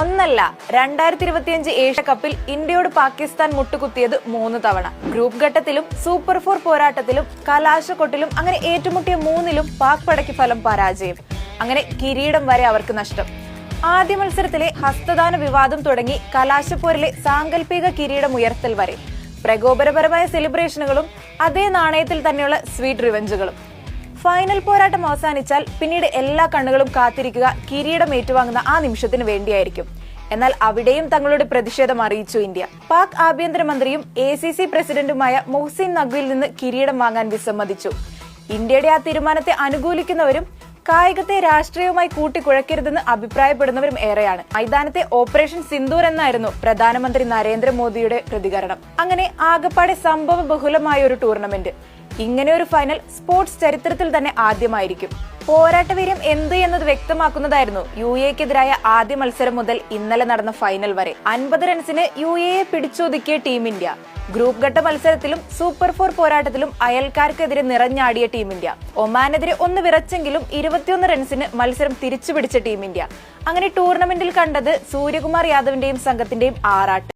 ഒന്നല്ല രണ്ടായിരത്തി ഇരുപത്തിയഞ്ച് ഏഷ്യ കപ്പിൽ ഇന്ത്യയോട് പാകിസ്ഥാൻ മുട്ടുകുത്തിയത് മൂന്ന് തവണ. ഗ്രൂപ്പ് ഘട്ടത്തിലും സൂപ്പർ ഫോർ പോരാട്ടത്തിലും കലാശക്കൊട്ടിലും അങ്ങനെ ഏറ്റുമുട്ടിയ മൂന്നിലും പാക് പടയ്ക്ക് ഫലം പരാജയം. അങ്ങനെ കിരീടം വരെ അവർക്ക് നഷ്ടം. ആദ്യ മത്സരത്തിലെ ഹസ്തദാന വിവാദം തുടങ്ങി കലാശപ്പോരിലെ സാങ്കല്പിക കിരീടം ഉയർത്തൽ വരെ. പ്രകോപനപരമായ സെലിബ്രേഷനുകളും അതേ നാണയത്തിൽ തന്നെയുള്ള സ്വീറ്റ് റിവഞ്ചുകളും. ഫൈനൽ പോരാട്ടം അവസാനിച്ചാൽ പിന്നീട് എല്ലാ കണ്ണുകളും കാത്തിരിക്കുക കിരീടം ഏറ്റുവാങ്ങുന്ന ആ നിമിഷത്തിന് വേണ്ടിയായിരിക്കും. എന്നാൽ അവിടെയും തങ്ങളുടെ പ്രതിഷേധം അറിയിച്ചു ഇന്ത്യ. പാക് ആഭ്യന്തരമന്ത്രിയും എ സി സി പ്രസിഡന്റുമായ മൊഹ്സിൻ നഖ്വിയിൽ നിന്ന് കിരീടം വാങ്ങാൻ വിസമ്മതിച്ചു. ഇന്ത്യയുടെ ആ തീരുമാനത്തെ അനുകൂലിക്കുന്നവരും കായികത്തെ രാഷ്ട്രീയവുമായി കൂട്ടിക്കുഴക്കരുതെന്ന് അഭിപ്രായപ്പെടുന്നവരും ഏറെയാണ്. മൈതാനത്തെ ഓപ്പറേഷൻ സിന്ദൂർ എന്നായിരുന്നു പ്രധാനമന്ത്രി നരേന്ദ്രമോദിയുടെ പ്രതികരണം. അങ്ങനെ ആകപ്പാടെ സംഭവ ബഹുലമായ ഒരു ടൂർണമെന്റ്. ഇങ്ങനെ ഒരു ഫൈനൽ സ്പോർട്സ് ചരിത്രത്തിൽ തന്നെ ആദ്യമായിരിക്കും. പോരാട്ടവീര്യം എന്ത് എന്നത് വ്യക്തമാക്കുന്നതായിരുന്നു യു എക്കെതിരായ ആദ്യ മത്സരം മുതൽ ഇന്നലെ നടന്ന ഫൈനൽ വരെ. അൻപത് റൺസിന് യു എയെ പിടിച്ചൊതുക്കിയ ടീം ഇന്ത്യ. ഗ്രൂപ്പ് ഘട്ട മത്സരത്തിലും സൂപ്പർ ഫോർ പോരാട്ടത്തിലും അയൽക്കാർക്കെതിരെ നിറഞ്ഞാടിയ ടീം ഇന്ത്യ. ഒമാനെതിരെ ഒന്ന് വിറച്ചെങ്കിലും ഇരുപത്തിയൊന്ന് റൺസിന് മത്സരം തിരിച്ചുപിടിച്ച ടീം ഇന്ത്യ. അങ്ങനെ ടൂർണമെന്റിൽ കണ്ടത് സൂര്യകുമാർ യാദവിന്റെയും സംഘത്തിന്റെയും ആറാട്ട്.